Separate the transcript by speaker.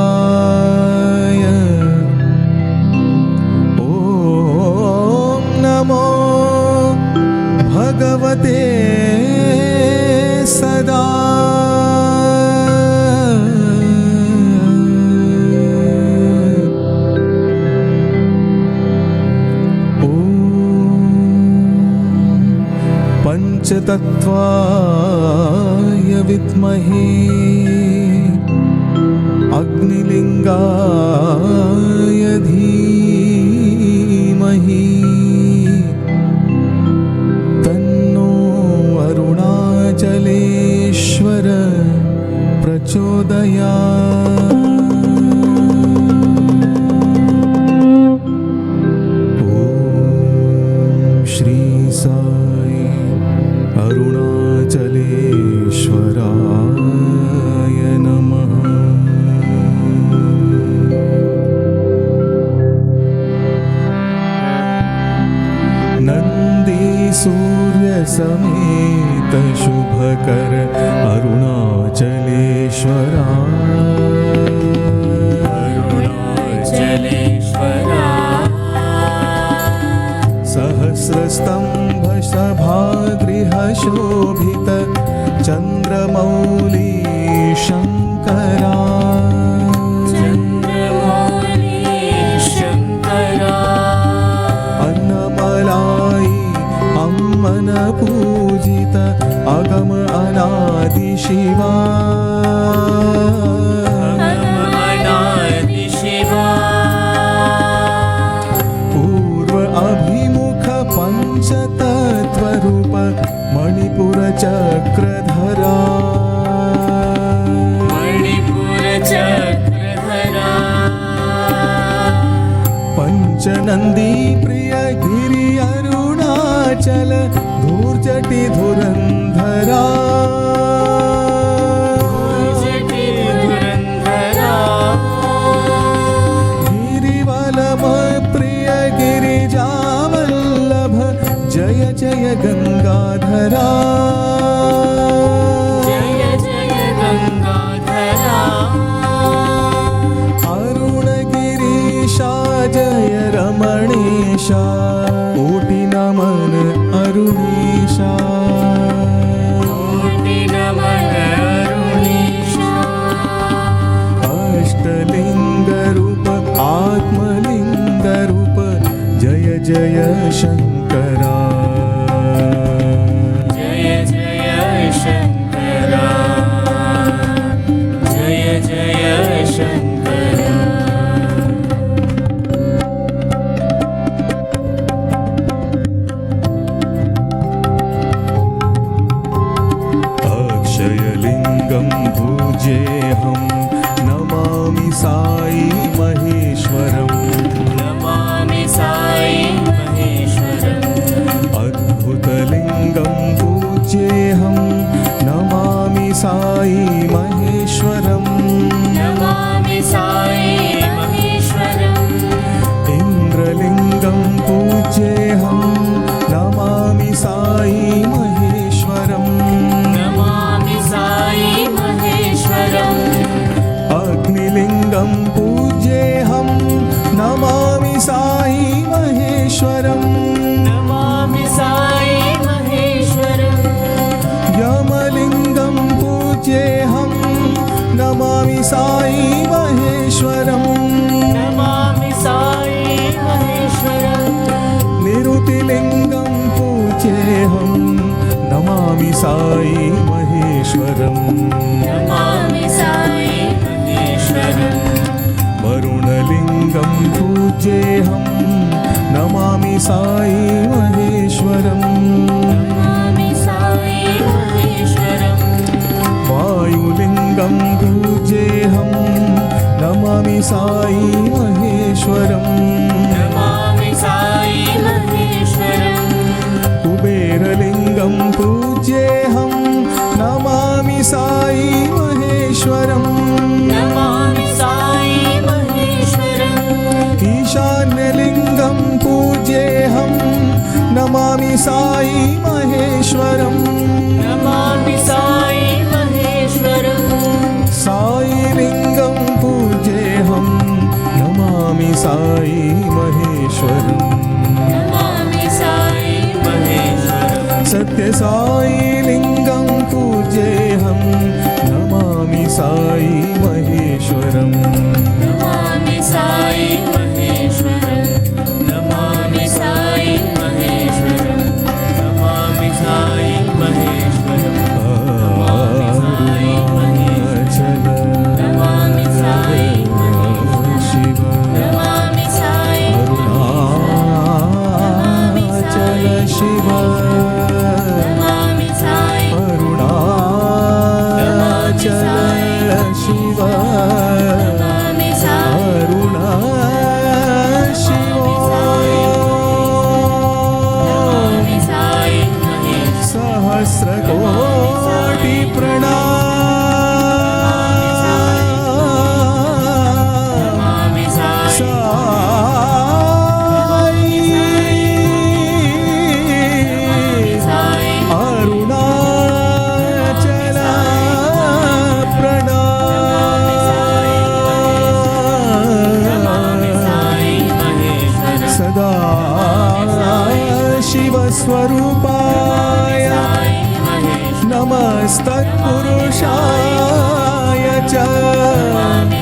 Speaker 1: अरुणाचलदेवाय ॐ नमो भगवते सदा ॐ विद्महे अग्निलिङ्गाय धीमहि तन्नो अरुणाचलेश्वर प्रचोदया സർവേശ്വരാ चन्द्रमौली शङ्करा
Speaker 2: चन्द्रमौली शङ्करा
Speaker 1: अन्नमलाई अम्मन पूजित अगम अनादिशिवा पूर्व अभिमुख पञ्चतत्त्वरूप मणिपुरचक्रधरा गङ्गाधरा। अरुणगिरीशा जय रमणेशा भुजेऽहं नमामि साई महेश्वरम्।
Speaker 2: नमामि साई महेश्वरम्।
Speaker 1: अद्भुतलिङ्गं पूज्येऽहं नमामि साई महेश्वरम्।
Speaker 2: नमामि साई
Speaker 1: अग्निलिङ्गं हम। नमामि साई महेश्वरम्।
Speaker 2: नमामि साई महेश्वरम्।
Speaker 1: यमलिङ्गं हम। नमामि साई महेश्वरम्। पूज्येऽहं नमामि साई महेश्वरम्
Speaker 2: नमामि साई महेश्वरम्
Speaker 1: वायुलिङ्गं पूज्येऽहं नमामि साई महेश्वरम् शिवस्वरूपाय
Speaker 2: साई महेश्वरं
Speaker 1: नमस्तत्पुरुषाय च
Speaker 2: नमामि